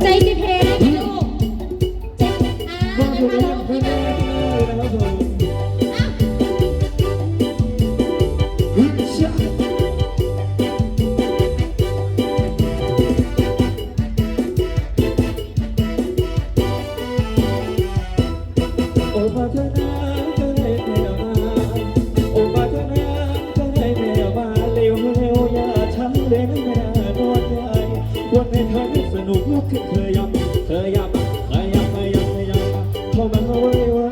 ใจ ขึ้นเธอยับเธอยับขยับขยับขยับเข้ามาไว้ไว้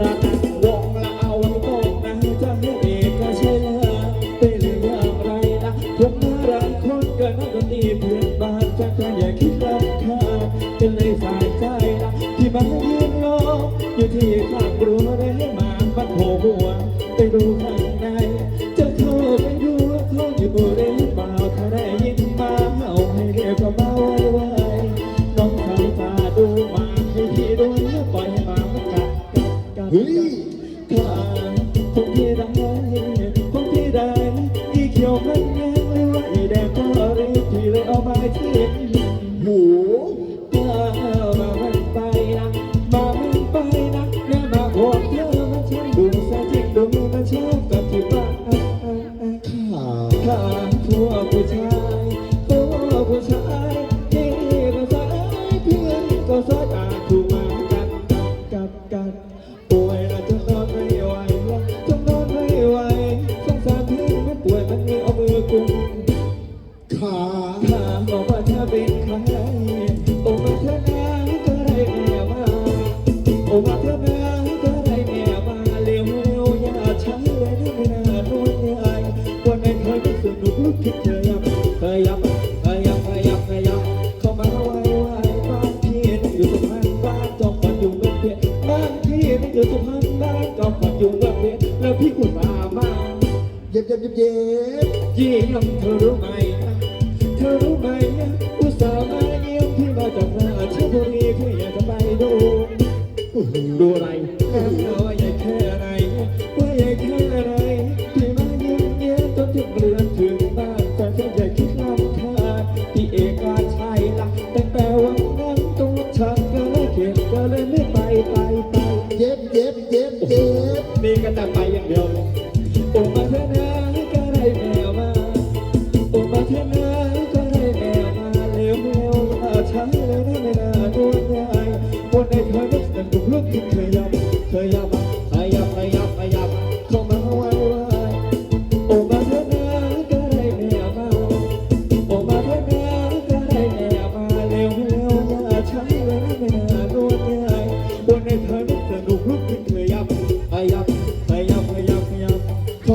ละนั่งวงละเอาตรงนะจะให้เอกใช่ละเป็นอย่างไรนะพวกมาหลายคนก็นักดนตรีเพื่อนบ้านจะก็อย่าคิดรำคาญเป็นเลยสายใจนะที่มายืนรออยู่ที่ข้างรั้วได้ให้มาบัดโผล่หัวไปดูข้างในจะเข้าไปดูว่เขาอยู่บริ ฮ้ยข้าคงที่ได้คงที่ได้อีเขียวพันแยงเลยว่าอีแดงก็รีบที่เลยเอามาทิ้งหมูมามามันไปนะมามันไปนะแม่มาพวกเธอมาช่างดูซะจริงดูมันชอบกับที่บ้านขาข้าทั่วผู้ชายทั่วผู้ชายที่ก็สายเพื่อนก็สาย เย็บเย็บเย็บยี่ยมเธอรู้ไหม เธอรู้ไหม อุตส่าห์มาเยี่ยมพี่มาจากราชบุรีเพื่ออยากจะไปดู ดูอะไรว่าใหญ่แค่ไหน เย็บเย็บเย็บเย็บ นี่ก็จะไปอย่างเดียว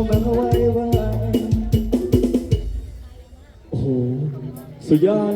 มาไว้ว่าโอ้โห สุดยอด